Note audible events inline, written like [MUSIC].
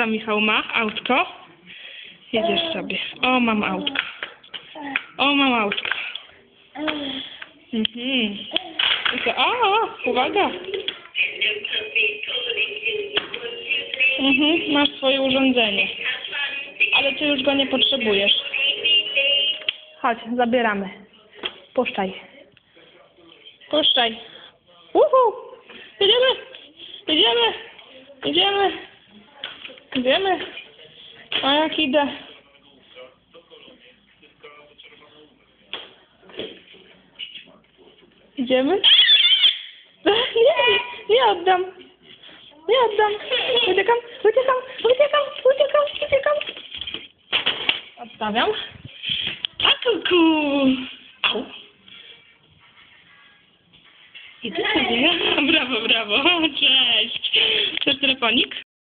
Co Michał ma? Autko? Jedziesz sobie. O, mam autko. O, mam autko. Mhm. To, o, uwaga. Mhm, masz swoje urządzenie. Ale ty już go nie potrzebujesz. Chodź, zabieramy. Puszczaj. Puszczaj. Uhu! Jedziemy! Jedziemy! Jedziemy! Jedziemy! A jak idę? Idziemy? [LAUGHS] Nie, nie oddam. Nie oddam. Uciekam, uciekam, uciekam, uciekam, uciekam. Odstawiam. A kuku! Au. I ty sobie. [LAUGHS] Brawo, brawo. Cześć. Chcesz telefonik?